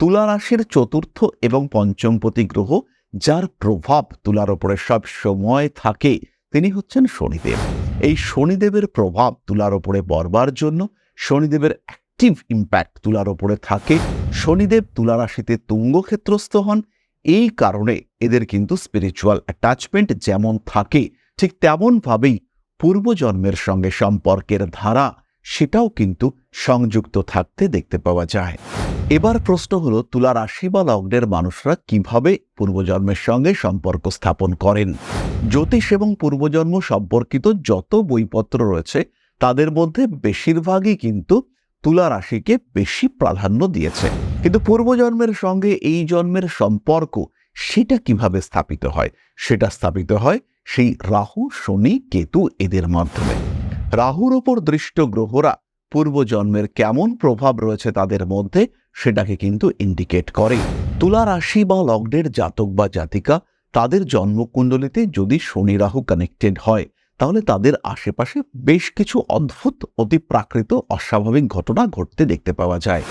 তুলা রাশির চতুর্থ এবং পঞ্চমপতি গ্রহ, যার প্রভাব তুলার ওপরে সব সময় থাকে, তিনি হচ্ছেন শনিদেব। এই শনিদেবের প্রভাব তুলার ওপরে বরবার জন্য শনিদেবের অ্যাক্টিভ ইম্প্যাক্ট তুলার ওপরে থাকে। শনিদেব তুলা রাশিতে তুঙ্গক্ষেত্রস্থ হন। এই কারণে এদের কিন্তু স্পিরিচুয়াল অ্যাটাচমেন্ট যেমন থাকে, ঠিক তেমনভাবেই পূর্বজন্মের সঙ্গে সম্পর্কের ধারা সেটাও কিন্তু সংযুক্ত থাকতে দেখতে পাওয়া যায়। এবার প্রশ্ন হলো, তুলা রাশি বা লগ্নের মানুষরা কীভাবে পূর্বজন্মের সঙ্গে সম্পর্ক স্থাপন করেন? জ্যোতিষ এবং পূর্বজন্ম সম্পর্কিত যত বইপত্র রয়েছে, তাদের মধ্যে বেশিরভাগই কিন্তু তুলা রাশিকে বেশি প্রাধান্য দিয়েছে। কিন্তু পূর্বজন্মের সঙ্গে এই জন্মের সম্পর্ক সেটা কীভাবে স্থাপিত হয়? সেটা স্থাপিত হয় সেই রাহু, শনি, কেতু এদের মাধ্যমে। রাহুর ওপর দৃষ্ট গ্রহরা পূর্বজন্মের কেমন প্রভাব রয়েছে তাদের মধ্যে সেটাকে কিন্তু ইন্ডিকেট করে। তুলা রাশি বা লগ্নের জাতক বা জাতিকা তাদের জন্মকুণ্ডলিতে যদি শনি রাহু কানেক্টেড হয়, তাহলে তাদের আশেপাশে বেশ কিছু অদ্ভুত, অতি প্রাকৃত, অস্বাভাবিক ঘটনা ঘটতে দেখতে পাওয়া যায়।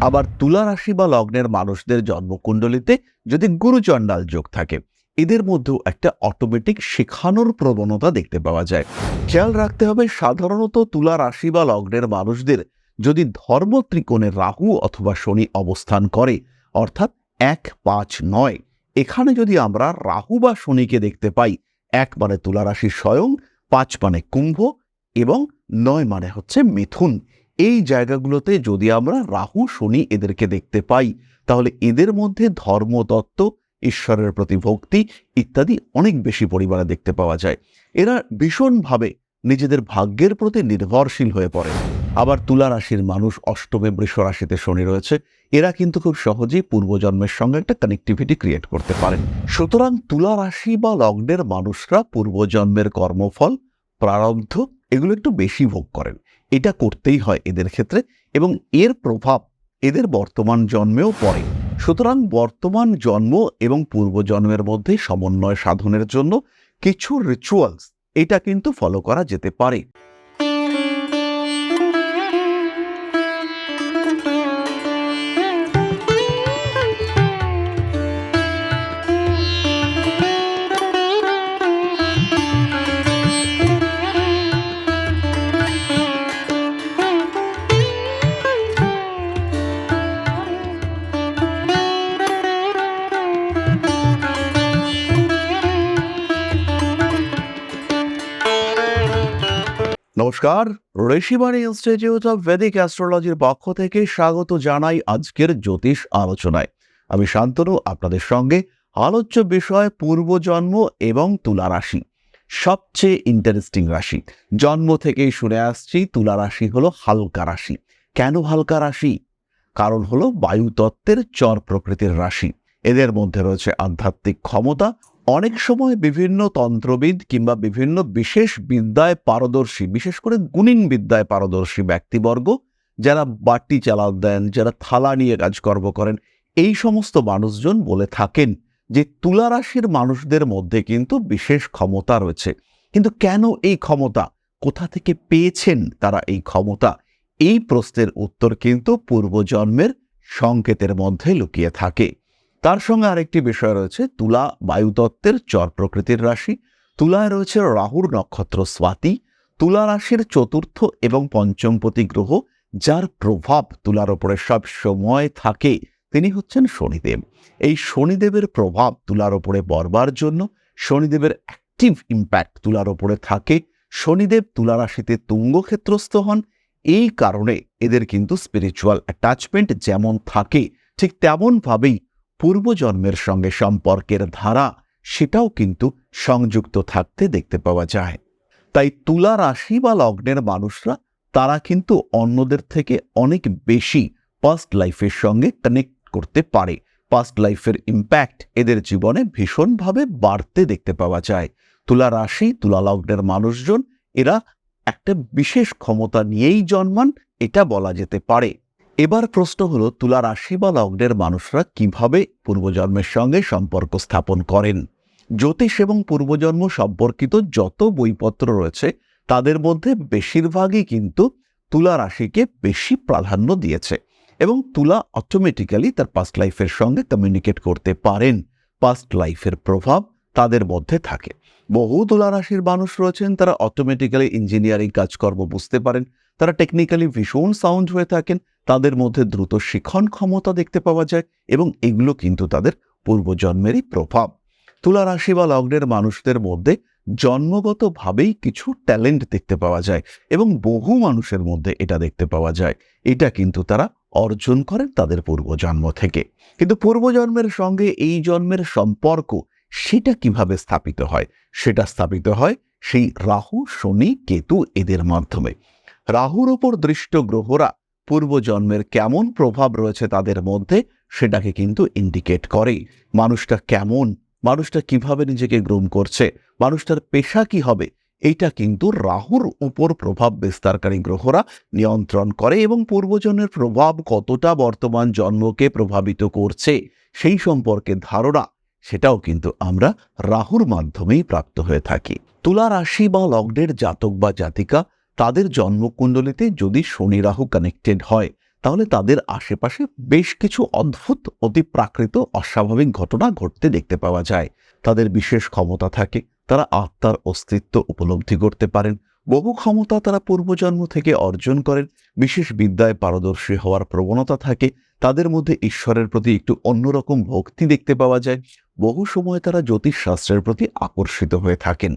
আবার তুলা রাশি বা লগ্নের মানুষদের জন্মকুণ্ডলিতে যদি গুরুচণ্ডাল যোগ থাকে এদের মধ্যেও একটা অটোমেটিক শেখানোর প্রবণতা দেখতে পাওয়া যায়। খেয়াল রাখতে হবে সাধারণত তুলা রাশি বা লগ্নের মানুষদের যদি ধর্ম ত্রিকোণে রাহু অথবা শনি অবস্থান করে, অর্থাৎ এক পাঁচ নয়, এখানে যদি আমরা রাহু বা শনিকে দেখতে পাই, এক মানে তুলা রাশি স্বয়ং, পাঁচ মানে কুম্ভ এবং নয় মানে হচ্ছে মিথুন। এই জায়গাগুলোতে যদি আমরা রাহু, শনি এদেরকে দেখতে পাই, তাহলে এদের মধ্যে ধর্মতত্ত্ব ঈশ্বরের প্রতি ভক্তি ইত্যাদি অনেক বেশি পরিমাণে দেখতে পাওয়া যায়। এরা ভীষণভাবে নিজেদের ভাগ্যের প্রতি নির্ভরশীল হয়ে পড়ে। আবার তুলা রাশির মানুষ অষ্টমে বৃষ রাশিতে শনি রয়েছে। এরা কিন্তু খুব সহজেই পূর্বজন্মের সঙ্গে একটা কানেক্টিভিটি ক্রিয়েট করতে পারেন। সুতরাং তুলা রাশি বা লগ্নের মানুষরা পূর্বজন্মের কর্মফল, প্রারব্ধ এগুলো একটু বেশি ভোগ করেন। এটা করতেই হয় এদের ক্ষেত্রে এবং এর প্রভাব এদের বর্তমান জন্মেও পড়ে। সুতরাং বর্তমান জন্ম এবং পূর্বজন্মের মধ্যে সমন্বয় সাধনের জন্য কিছু রিচুয়ালস এটা কিন্তু ফলো করা যেতে পারে। নমস্কার, ঋষিবাণী ইনস্টিটিউট অফ ভেদিক অ্যাস্ট্রোলজির পক্ষ থেকে স্বাগত জানাই আজকের জ্যোতিষ আলোচনায়। আমি শান্তনু, আপনাদের সঙ্গে আলোচ্য বিষয় পূর্বজন্ম এবং তুলা রাশি। সবচেয়ে ইন্টারেস্টিং রাশি। জন্ম থেকেই শুনে আসছি, তুলা রাশি হলো হালকা রাশি। কেন হালকা রাশি? কারণ হলো বায়ুতত্ত্বের চর প্রকৃতির রাশি। এদের মধ্যে রয়েছে আধ্যাত্মিক ক্ষমতা অনেক সময় বিভিন্ন তন্ত্রবিদ কিংবা বিভিন্ন বিশেষ বিদ্যায় পারদর্শী, বিশেষ করে গুণিন বিদ্যায় পারদর্শী ব্যক্তিবর্গ যারা বাটি চালান দেন, যারা থালা নিয়ে কাজকর্ম করেন, এই সমস্ত মানুষজন বলে থাকেন যে তুলা রাশির মানুষদের মধ্যে কিন্তু বিশেষ ক্ষমতা রয়েছে। কিন্তু কেন এই ক্ষমতা? কোথা থেকে পেয়েছেন তারা এই ক্ষমতা? এই প্রশ্নের উত্তর কিন্তু পূর্বজন্মের সংকেতের মধ্যে লুকিয়ে থাকে। তার সঙ্গে আরেকটি বিষয় রয়েছে, তুলা বায়ুতত্ত্বের চর প্রকৃতির রাশি। তুলায় রয়েছে রাহুর নক্ষত্র স্বাতি। তুলা রাশির চতুর্থ এবং পঞ্চমপতি গ্রহ, যার প্রভাব তুলার ওপরে সব সময় থাকে, তিনি হচ্ছেন শনিদেব। এই শনিদেবের প্রভাব তুলার ওপরে বরবার জন্য, শনিদেবের অ্যাক্টিভ ইম্প্যাক্ট তুলার ওপরে থাকে। শনিদেব তুলা রাশিতে তুঙ্গক্ষেত্রস্থ হন। এই কারণে এদের কিন্তু স্পিরিচুয়াল অ্যাটাচমেন্ট যেমন থাকে, ঠিক তেমনভাবেই পূর্বজন্মের সঙ্গে সম্পর্কের ধারা, সেটাও কিন্তু সংযুক্ত থাকতে দেখতে পাওয়া যায়। তাই তুলা রাশি বা লগ্নের মানুষরা, তারা কিন্তু অন্যদের থেকে অনেক বেশি পাস্ট লাইফের সঙ্গে কানেক্ট করতে পারে। পাস্ট লাইফের ইম্প্যাক্ট এদের জীবনে ভীষণভাবে বাড়তে দেখতে পাওয়া যায়। তুলা রাশি, তুলা লগ্নের মানুষজন, এরা একটা বিশেষ ক্ষমতা নিয়েই জন্মান, এটা বলা যেতে পারে। এবার প্রশ্ন হলো, তুলা রাশি বা লগ্নের মানুষরা কীভাবে পূর্বজন্মের সঙ্গে সম্পর্ক স্থাপন করেন? জ্যোতিষ এবং পূর্বজন্ম সম্পর্কিত যত বইপত্র রয়েছে, তাদের মধ্যে বেশিরভাগই কিন্তু তুলা রাশিকে বেশি প্রাধান্য দিয়েছে এবং তুলা অটোমেটিক্যালি তার পাস্ট লাইফের সঙ্গে কমিউনিকেট করতে পারেন। পাস্ট লাইফের প্রভাব তাদের মধ্যে থাকে। বহু তুলা রাশির মানুষ রয়েছেন, তারা অটোমেটিক্যালি ইঞ্জিনিয়ারিং কাজকর্ম বুঝতে পারেন, তারা টেকনিক্যালি ভীষণ সাউন্ড হয়ে থাকেন তাদের মধ্যে দ্রুত শিখন ক্ষমতা দেখতে পাওয়া যায় এবং এগুলো কিন্তু তাদের পূর্বজন্মেরই প্রভাব। তুলা রাশি বা লগ্নের মানুষদের মধ্যে জন্মগতভাবেই কিছু ট্যালেন্ট দেখতে পাওয়া যায় এবং বহু মানুষের মধ্যে এটা দেখতে পাওয়া যায়। এটা কিন্তু তারা অর্জন করেন তাদের পূর্বজন্ম থেকে। কিন্তু পূর্বজন্মের সঙ্গে এই জন্মের সম্পর্ক সেটা কীভাবে স্থাপিত হয়? সেটা স্থাপিত হয় সেই রাহু, শনি, কেতু এদের মাধ্যমে। রাহুর ওপর দৃষ্ট গ্রহরা পূর্বজন্মের কেমন প্রভাব রয়েছে তাদের মধ্যে, সেটাকে কিন্তু ইন্ডিকেট করে মানুষটা কেমন? মানুষটা কীভাবে নিজেকে গ্রুম করছে? মানুষটার পেশা কি হবে? এইটা কিন্তু রাহুর উপর প্রভাব বিস্তারকারী গ্রহরা নিয়ন্ত্রণ করে এবং পূর্বজন্মের প্রভাব কতটা বর্তমান জন্মকে প্রভাবিত করছে সেই সম্পর্কে ধারণা, সেটাও কিন্তু আমরা রাহুর মাধ্যমেই প্রাপ্ত হয়ে থাকি। তুলা রাশি বা লগ্নের জাতক বা জাতিকা তাদের জন্মকুণ্ডলিতে যদি শনি রাহু কানেক্টেড হয়, তাহলে তাদের আশেপাশে বেশ কিছু অদ্ভুত, অতি প্রাকৃত, অস্বাভাবিক ঘটনা ঘটতে দেখতে পাওয়া যায়। তাদের বিশেষ ক্ষমতা থাকে, তারা আত্মার অস্তিত্ব উপলব্ধি করতে পারেন। বহু ক্ষমতা তারা পূর্বজন্ম থেকে অর্জন করেন। বিশেষ বিদ্যায় পারদর্শী হওয়ার প্রবণতা থাকে। তাদের মধ্যে ঈশ্বরের প্রতি একটু অন্যরকম ভক্তি দেখতে পাওয়া যায়। বহু সময় তারা জ্যোতিষশাস্ত্রের প্রতি আকর্ষিত হয়ে থাকেন।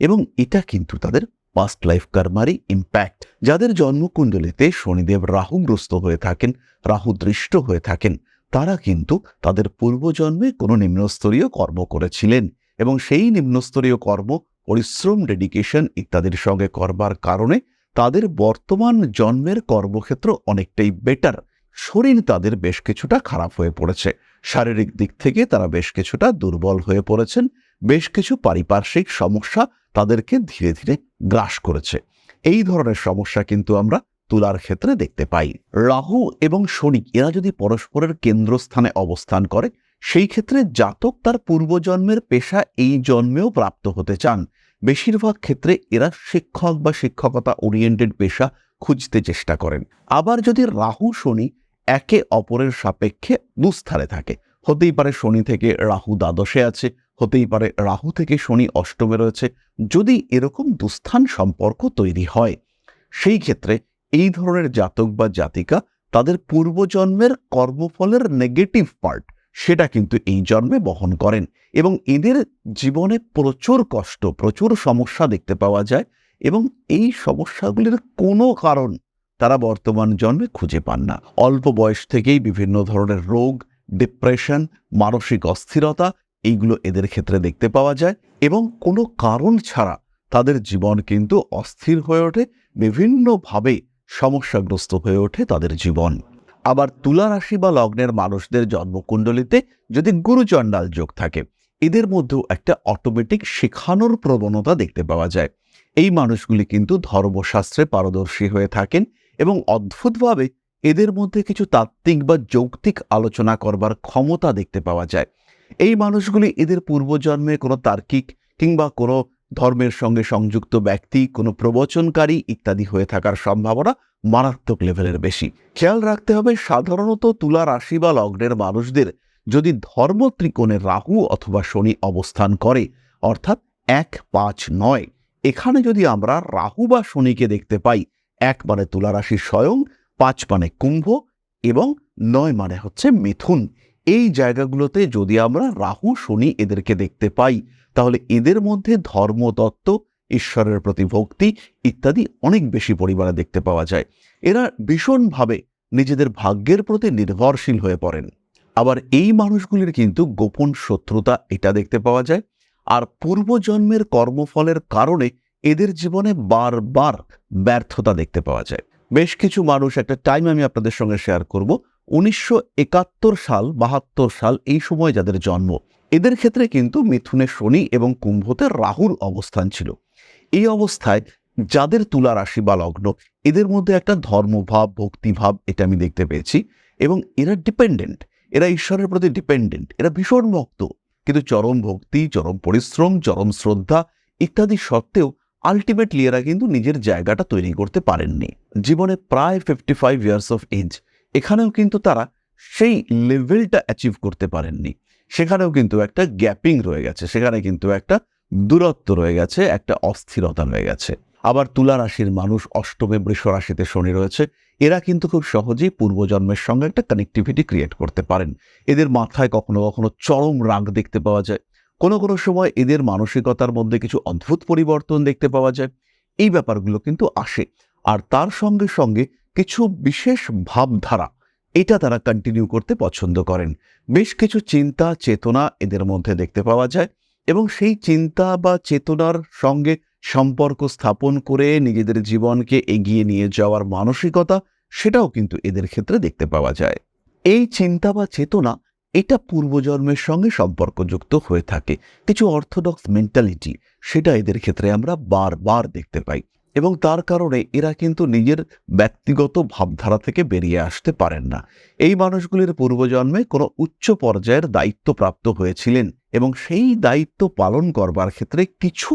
এবং এটা কিন্তু তাদের পাস্ট লাইফ কর্মারই ইম্প্যাক্ট যাদের জন্মকুণ্ডলিতে শনিদেব রাহুগ্রস্ত হয়ে থাকেন, রাহু দৃষ্ট হয়ে থাকেন, তারা কিন্তু তাদের পূর্বজন্মে কোনো নিম্নস্তরীয় কর্ম করেছিলেন এবং সেই নিম্নস্তরীয় কর্ম, পরিশ্রম ডেডিকেশন ইত্যাদির সঙ্গে করবার কারণে তাদের বর্তমান জন্মের কর্মক্ষেত্র অনেকটাই বেটার শরীর তাদের বেশ কিছুটা খারাপ হয়ে পড়েছে। শারীরিক দিক থেকে তারা বেশ কিছুটা দুর্বল হয়ে পড়েছেন। বেশ কিছু পারিপার্শ্বিক সমস্যা তাদেরকে ধীরে ধীরে গ্রাস করেছে। এই ধরনের সমস্যা কিন্তু আমরা তুলার ক্ষেত্রে দেখতে পাই। রাহু এবং শনি, এরা যদি পরস্পরের কেন্দ্রস্থানে অবস্থান করে, সেই ক্ষেত্রে জাতক তার পূর্বজন্মের পেশা এই জন্মেও প্রাপ্ত হতে চান। বেশিরভাগ ক্ষেত্রে এরা শিক্ষক বা শিক্ষকতা ওরিয়েন্টেড পেশা খুঁজতে চেষ্টা করেন। আবার যদি রাহু, শনি একে অপরের সাপেক্ষে দুস্থানে থাকে, হতেই পারে শনি থেকে রাহু দ্বাদশে আছে হতেই পারে রাহু থেকে শনি অষ্টমে রয়েছে। যদি এরকম দুস্থান সম্পর্ক তৈরি হয়, সেই ক্ষেত্রে এই ধরনের জাতক বা জাতিকা তাদের পূর্বজন্মের কর্মফলের নেগেটিভ পার্ট সেটা কিন্তু এই জন্মে বহন করেন এবং এদের জীবনে প্রচুর কষ্ট, প্রচুর সমস্যা দেখতে পাওয়া যায় এবং এই সমস্যাগুলির কোনো কারণ তারা বর্তমান জন্মে খুঁজে পান না। অল্প বয়স থেকেই বিভিন্ন ধরনের রোগ ডিপ্রেশন মানসিক অস্থিরতা এইগুলো এদের ক্ষেত্রে দেখতে পাওয়া যায় এবং কোনো কারণ ছাড়া তাদের জীবন কিন্তু অস্থির হয়ে ওঠে, বিভিন্নভাবে সমস্যাগ্রস্ত হয়ে ওঠে তাদের জীবন। আবার তুলা রাশি বা লগ্নের মানুষদের জন্মকুণ্ডলিতে যদি গুরুচণ্ডাল যোগ থাকে, এদের মধ্যেও একটা অটোমেটিক শেখানোর প্রবণতা দেখতে পাওয়া যায়। এই মানুষগুলি কিন্তু ধর্মশাস্ত্রে পারদর্শী হয়ে থাকেন এবং অদ্ভুতভাবে এদের মধ্যে কিছু তাত্ত্বিক বা যৌক্তিক আলোচনা করবার ক্ষমতা দেখতে পাওয়া যায়। এই মানুষগুলি এদের পূর্বজন্মে কোনো তার্কিক কিংবা কোনো ধর্মের সঙ্গে সংযুক্ত ব্যক্তি, কোনো প্রবচনকারী ইত্যাদি হয়ে থাকার সম্ভাবনা মারাত্মক লেভেলের বেশি। খেয়াল রাখতে হবে, সাধারণত তুলা রাশি বা লগ্নের মানুষদের যদি ধর্ম ত্রিকোণে রাহু অথবা শনি অবস্থান করে, অর্থাৎ এক, পাঁচ, নয়, এখানে যদি আমরা রাহু বা শনিকে দেখতে পাই, এক মানে তুলা রাশি স্বয়ং, পাঁচ মানে কুম্ভ এবং নয় মানে হচ্ছে মিথুন এই জায়গাগুলোতে যদি আমরা রাহু, শনি এদেরকে দেখতে পাই, তাহলে এদের মধ্যে ধর্মতত্ত্ব ঈশ্বরের প্রতি ভক্তি ইত্যাদি অনেক বেশি পরিমাণে দেখতে পাওয়া যায়। এরা ভীষণভাবে নিজেদের ভাগ্যের প্রতি নির্ভরশীল হয়ে পড়েন। আবার এই মানুষগুলির কিন্তু গোপন শত্রুতা এটা দেখতে পাওয়া যায়। আর পূর্বজন্মের কর্মফলের কারণে এদের জীবনে বারবার ব্যর্থতা দেখতে পাওয়া যায়। বেশ কিছু মানুষ, একটা টাইম আমি আপনাদের সঙ্গে শেয়ার করব। উনিশশো একাত্তর সাল, বাহাত্তর সাল এই সময় যাদের জন্ম, এদের ক্ষেত্রে কিন্তু মিথুনে শনি এবং কুম্ভতে রাহুর অবস্থান ছিল। এই অবস্থায় যাদের তুলা রাশি বা লগ্ন, এদের মধ্যে একটা ধর্মভাব, ভক্তিভাব এটা আমি দেখতে পেয়েছি এবং এরা ডিপেন্ডেন্ট এরা ঈশ্বরের প্রতি ডিপেন্ডেন্ট এরা ভীষণ ভক্ত। কিন্তু চরম ভক্তি, চরম পরিশ্রম, চরম শ্রদ্ধা ইত্যাদি সত্ত্বেও আলটিমেটলি এরা কিন্তু নিজের জায়গাটা তৈরি করতে পারেননি। জীবনে প্রায় fifty five years of age এখানেও কিন্তু তারা সেই লেভেলটা অ্যাচিভ করতে পারেননি। সেখানেও কিন্তু একটা গ্যাপিং রয়ে গেছে। সেখানে কিন্তু একটা দূরত্ব রয়ে গেছে, একটা অস্থিরতা রয়ে গেছে। আবার তুলা রাশির মানুষ অষ্টমে বৃষ রাশিতে শনি রয়েছে। এরা কিন্তু খুব সহজেই পূর্বজন্মের সঙ্গে একটা কানেক্টিভিটি ক্রিয়েট করতে পারেন। এদের মাথায় কখনো কখনো চরম রাগ দেখতে পাওয়া যায়। কোনো কোনো সময় এদের মানসিকতার মধ্যে কিছু অদ্ভুত পরিবর্তন দেখতে পাওয়া যায়। এই ব্যাপারগুলো কিন্তু আসে। আর তার সঙ্গে সঙ্গে কিছু বিশেষ ভাবধারা এটা তারা কন্টিনিউ করতে পছন্দ করেন। বেশ কিছু চিন্তা, চেতনা এদের মধ্যে দেখতে পাওয়া যায় এবং সেই চিন্তা বা চেতনার সঙ্গে সম্পর্ক স্থাপন করে নিজেদের জীবনকে এগিয়ে নিয়ে যাওয়ার মানসিকতা সেটাও কিন্তু এদের ক্ষেত্রে দেখতে পাওয়া যায়। এই চিন্তা বা চেতনা এটা পূর্বজন্মের সঙ্গে সম্পর্কযুক্ত হয়ে থাকে। কিছু অর্থোডক্স মেন্টালিটি সেটা এদের ক্ষেত্রে আমরা বারবার দেখতে পাই। এবং তার কারণে এরা কিন্তু নিজের ব্যক্তিগত ভাবধারা থেকে বেরিয়ে আসতে পারেন না। এই মানুষগুলির পূর্বজন্মে কোনো উচ্চ পর্যায়ের দায়িত্বপ্রাপ্ত হয়েছিলেন এবং সেই দায়িত্ব পালন করবার ক্ষেত্রে কিছু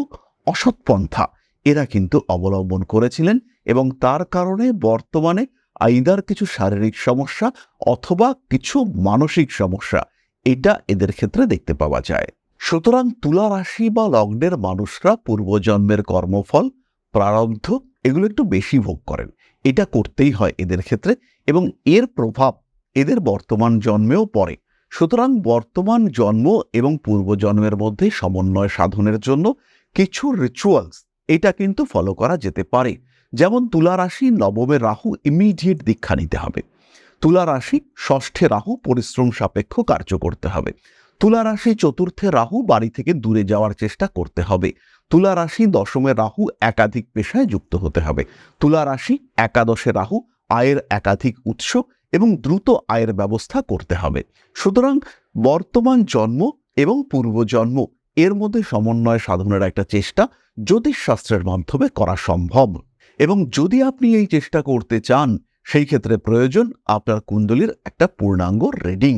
অসৎপন্থা এরা কিন্তু অবলম্বন করেছিলেন এবং তার কারণে বর্তমানে আইদার কিছু শারীরিক সমস্যা অথবা কিছু মানসিক সমস্যা, এটা এদের ক্ষেত্রে দেখতে পাওয়া যায়। সুতরাং তুলা রাশি বা লগ্নের মানুষরা পূর্বজন্মের কর্মফল প্রারব্ধ, এগুলো একটু বেশি ভোগ করেন। এটা করতেই হয় এদের ক্ষেত্রে এবং এর প্রভাব এদের বর্তমান জন্মেও পড়ে। সুতরাং বর্তমান জন্ম এবং পূর্বজন্মের মধ্যে সমন্বয় সাধনের জন্য কিছু রিচুয়ালস এটা কিন্তু ফলো করা যেতে পারে। যেমন তুলা রাশি নবমে রাহু ইমিডিয়েট দীক্ষা নিতে হবে। তুলা রাশি ষষ্ঠে রাহু পরিশ্রম সাপেক্ষ কার্য করতে হবে। তুলা রাশি চতুর্থে রাহু বাড়ি থেকে দূরে যাওয়ার চেষ্টা করতে হবে। তুলা রাশি দশমে রাহু একাধিক পেশায় যুক্ত হতে হবে। তুলা রাশি একাদশে রাহু আয়ের একাধিক উৎস এবং দ্রুত আয়ের ব্যবস্থা করতে হবে। সুতরাং বর্তমান জন্ম এবং পূর্বজন্ম এর মধ্যে সমন্বয় সাধনের একটা চেষ্টা জ্যোতিষশাস্ত্রের মাধ্যমে করা সম্ভব। এবং যদি আপনি এই চেষ্টা করতে চান, সেই ক্ষেত্রে প্রয়োজন আপনার কুণ্ডলীর একটা পূর্ণাঙ্গ রিডিং।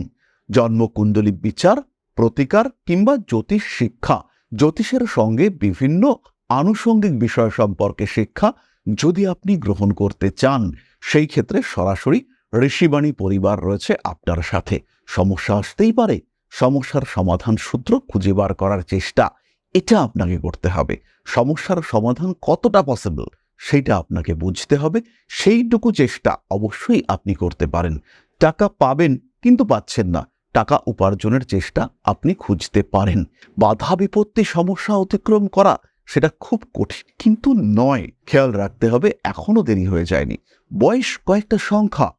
জন্মকুণ্ডলী বিচার প্রতিকার কিংবা জ্যোতিষ শিক্ষা। জ্যোতিষের সঙ্গে বিভিন্ন আনুষঙ্গিক বিষয় সম্পর্কে শিক্ষা যদি আপনি গ্রহণ করতে চান, সেই ক্ষেত্রে সরাসরি ঋষিবাণী পরিবার রয়েছে আপনার সাথে। সমস্যা আসতেই পারে। সমস্যার সমাধান সূত্র খুঁজে বার করার চেষ্টা, এটা আপনাকে করতে হবে। সমস্যার সমাধান কতটা পসিবল সেইটা আপনাকে বুঝতে হবে। সেইটুকু চেষ্টা অবশ্যই আপনি করতে পারেন। টাকা পাবেন কিন্তু পাচ্ছেন না। টাকা উপার্জনের চেষ্টা আপনি খুঁজতে পারেন। বাধা বিপত্তি সমস্যা অতিক্রম করা সেটা খুব কঠিন। কিন্তু নয়, খেয়াল রাখতে হবে এখনও দেরি হয়ে যায়নি। বয়স কয়েকটা সংখ্যা।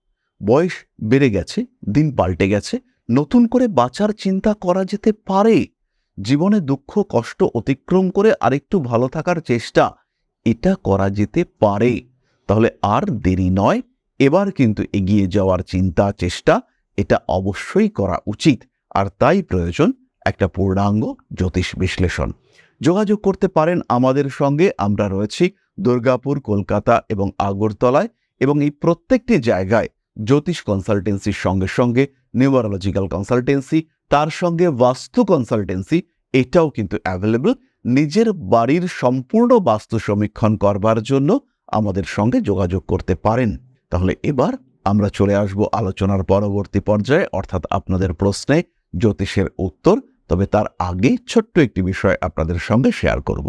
বয়স বেড়ে গেছে, দিন পাল্টে গেছে। নতুন করে বাঁচার চিন্তা করা যেতে পারে। জীবনে দুঃখ, কষ্ট অতিক্রম করে আরেকটু ভালো থাকার চেষ্টা, এটা করা যেতে পারে। তাহলে আর দেরি নয়। এবার কিন্তু এগিয়ে যাওয়ার চিন্তা, চেষ্টা এটা অবশ্যই করা উচিত। আর তাই প্রয়োজন একটা পূর্ণাঙ্গ জ্যোতিষ বিশ্লেষণ। যোগাযোগ করতে পারেন আমাদের সঙ্গে। আমরা রয়েছি দুর্গাপুর, কলকাতা এবং আগরতলায় এবং এই প্রত্যেকটি জায়গায় জ্যোতিষ কনসালটেন্সির সঙ্গে সঙ্গে নিউমারোলজিক্যাল কনসালটেন্সি, তার সঙ্গে বাস্তু কনসালটেন্সি, এটাও কিন্তু অ্যাভেলেবল। নিজের বাড়ির সম্পূর্ণ বাস্তু সমীক্ষণ করবার জন্য আমাদের সঙ্গে যোগাযোগ করতে পারেন। তাহলে এবার আমরা চলে আসব আলোচনার পরবর্তী পর্যায়ে, অর্থাৎ আপনাদের প্রশ্নে জ্যোতিষের উত্তর, তবে তার আগে ছোট্ট একটি বিষয় আপনাদের সঙ্গে শেয়ার করব।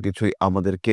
কিছুই আমাদেরকে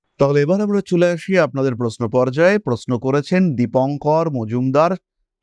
তাহলে এবার আমরা চলে আসি আপনাদের প্রশ্ন পর্যায়ে। প্রশ্ন করেছেন দীপঙ্কর মজুমদার,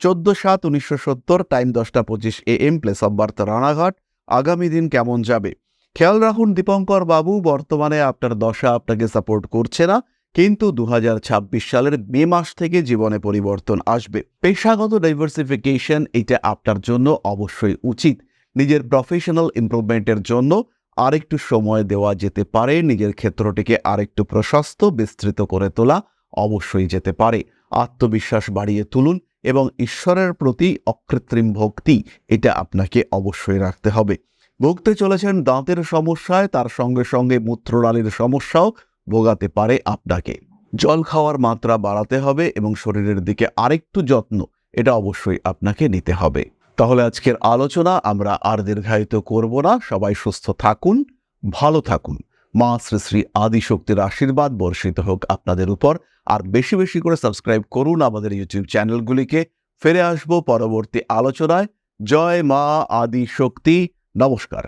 চোদ্দ সাত উনিশশো সত্তর, টাইম দশটা পঁচিশ A M place of birth Ranaghat. আগামী দিন কেমন যাবে? খেয়াল রাখুন দীপঙ্কর বাবু, বর্তমানে আপনার দশা আপনাকে সাপোর্ট করছে না, কিন্তু দু হাজার ছাব্বিশ সালের মে মাস থেকে জীবনে পরিবর্তন আসবে। পেশাগত ডাইভার্সিফিকেশন এটা আপনার জন্য অবশ্যই উচিত। নিজের প্রফেশনাল ইমপ্রুভমেন্টের জন্য আরেকটু সময় দেওয়া যেতে পারে, নিজের ক্ষেত্রটিকে আরেকটু প্রশস্ত, বিস্তৃত করে তোলা অবশ্যই যেতে পারে। আত্মবিশ্বাস বাড়িয়ে তুলুন এবং ঈশ্বরের প্রতি অকৃত্রিম ভক্তি, এটা আপনাকে অবশ্যই রাখতে হবে। ভুগতে চলেছেন দাঁতের সমস্যায়, তার সঙ্গে সঙ্গে মূত্রনালীর সমস্যাও ভোগাতে পারে আপনাকে। জল খাওয়ার মাত্রা বাড়াতে হবে এবং শরীরের দিকে আরেকটু যত্ন, এটা অবশ্যই আপনাকে নিতে হবে। তাহলে আজকের আলোচনা আমরা আর দীর্ঘায়িত করব না। সবাই সুস্থ থাকুন, ভালো থাকুন। মা শ্রী শ্রী আদিশক্তির আশীর্বাদ বর্ষিত হোক আপনাদের উপর। আর বেশি বেশি করে সাবস্ক্রাইব করুন আমাদের ইউটিউব চ্যানেলগুলিকে। ফিরে আসব পরবর্তী আলোচনায়। জয় মা আদি শক্তি নমস্কার।